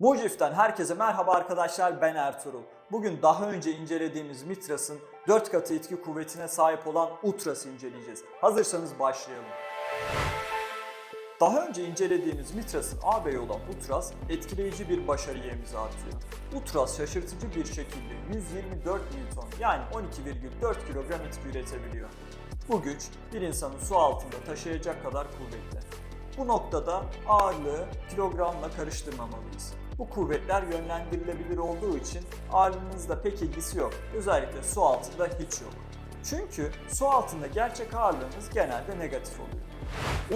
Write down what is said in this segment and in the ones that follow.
Mujif'ten herkese merhaba arkadaşlar ben Ertuğrul. Bugün daha önce incelediğimiz Mitras'ın 4 katı etki kuvvetine sahip olan Utras'ı inceleyeceğiz. Hazırsanız başlayalım. Daha önce incelediğimiz Mitras'ın ağabeyi olan Utras etkileyici bir başarıya imza atıyor. Utras şaşırtıcı bir şekilde 124 Newton yani 12,4 kilogram etki üretebiliyor. Bu güç bir insanı su altında taşıyacak kadar kuvvetli. Bu noktada ağırlığı kilogramla karıştırmamalıyız. Bu kuvvetler yönlendirilebilir olduğu için ağırlığınızla pek ilgisi yok. Özellikle su altında hiç yok. Çünkü su altında gerçek ağırlığınız genelde negatif oluyor.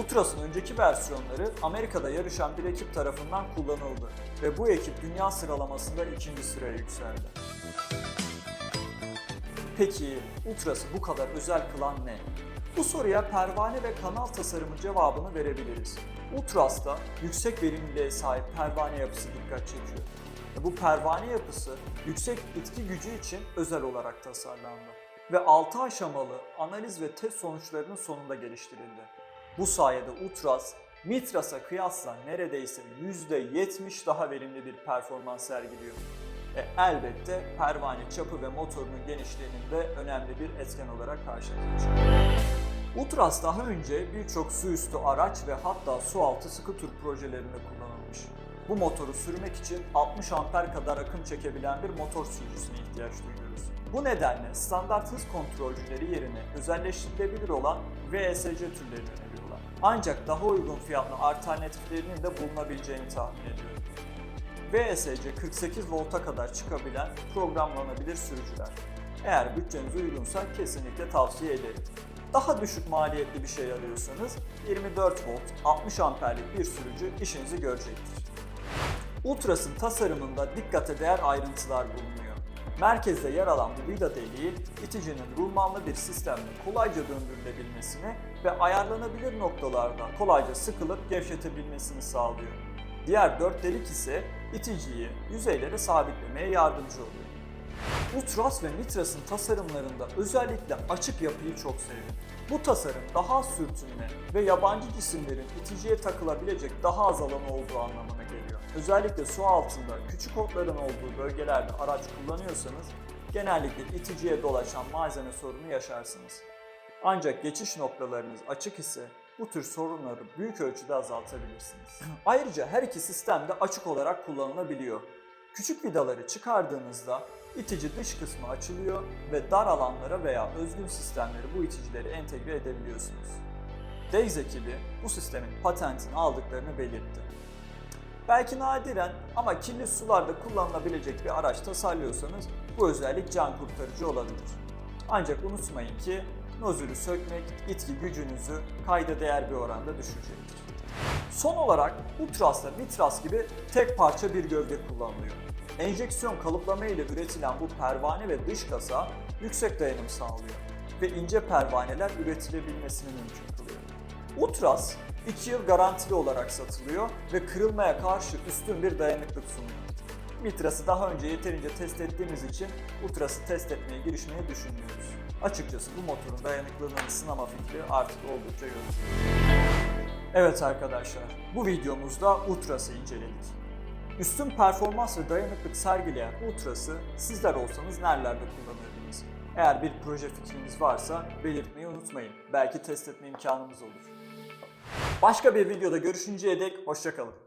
Utras'ın önceki versiyonları Amerika'da yarışan bir ekip tarafından kullanıldı ve bu ekip dünya sıralamasında ikinci sıraya yükseldi. Peki Utras'ı bu kadar özel kılan ne? Bu soruya pervane ve kanal tasarımı cevabını verebiliriz. Utras'ta yüksek verimliliğe sahip pervane yapısı dikkat çekiyor. Bu pervane yapısı yüksek itki gücü için özel olarak tasarlandı. Ve 6 aşamalı analiz ve test sonuçlarının sonunda geliştirildi. Bu sayede Utras, Mitras'a kıyasla neredeyse %70 daha verimli bir performans sergiliyor. E, elbette pervane çapı ve motorunun genişliğinin de önemli bir etken olarak karşımıza Utras daha önce birçok su üstü araç ve hatta su altı skuter projelerinde kullanılmış. Bu motoru sürmek için 60 amper kadar akım çekebilen bir motor sürücüsüne ihtiyaç duyuyoruz. Bu nedenle standart hız kontrolcüleri yerine özelleştirilebilir olan VSC türlerini öneriyorlar. Ancak daha uygun fiyatlı alternatiflerinin de bulunabileceğini tahmin ediyorum. VSC 48 volta kadar çıkabilen programlanabilir sürücüler. Eğer bütçeniz uygunsa kesinlikle tavsiye ederim. Daha düşük maliyetli bir şey arıyorsanız 24 volt 60 amperlik bir sürücü işinizi görecektir. Ultras'ın tasarımında dikkate değer ayrıntılar bulunuyor. Merkezde yer alan bu vida deliği iticinin rulmanlı bir sistemle kolayca döndürülebilmesini ve ayarlanabilir noktalarda kolayca sıkılıp gevşetebilmesini sağlıyor. Diğer dört delik ise iticiyi yüzeylere sabitlemeye yardımcı oluyor. Ultras ve Nitras'ın tasarımlarında özellikle açık yapıyı çok sevdim. Bu tasarım daha sürtünme ve yabancı cisimlerin iticiye takılabilecek daha az alanı olduğu anlamına geliyor. Özellikle su altında küçük otların olduğu bölgelerde araç kullanıyorsanız genellikle iticiye dolaşan malzeme sorunu yaşarsınız. Ancak geçiş noktalarınız açık ise bu tür sorunları büyük ölçüde azaltabilirsiniz. Ayrıca her iki sistem de açık olarak kullanılabiliyor. Küçük vidaları çıkardığınızda itici dış kısmı açılıyor ve dar alanlara veya özgün sistemleri bu iticileri entegre edebiliyorsunuz. Days ekibi bu sistemin patentini aldıklarını belirtti. Belki nadiren ama kirli sularda kullanılabilecek bir araç tasarlıyorsanız bu özellik can kurtarıcı olabilir. Ancak unutmayın ki nozülü sökmek itki gücünüzü kayda değer bir oranda düşürecektir. Son olarak Ultras ve Mitras gibi tek parça bir gövde kullanılıyor. Enjeksiyon kalıplama ile üretilen bu pervane ve dış kasa yüksek dayanım sağlıyor ve ince pervaneler üretilebilmesini mümkün kılıyor. Ultras 2 yıl garantili olarak satılıyor ve kırılmaya karşı üstün bir dayanıklık sunuyor. Mitras'ı daha önce yeterince test ettiğimiz için Ultras'ı test etmeye girişmeyi düşünmüyoruz. Açıkçası bu motorun dayanıklılığını sınama fikri artık oldukça görülüyor. Evet arkadaşlar, bu videomuzda Ultras'ı inceledik. Üstün performans ve dayanıklık sergileyen Ultras'ı sizler olsanız nerelerde kullanırdınız? Eğer bir proje fikriniz varsa belirtmeyi unutmayın. Belki test etme imkanımız olur. Başka bir videoda görüşünceye dek hoşçakalın.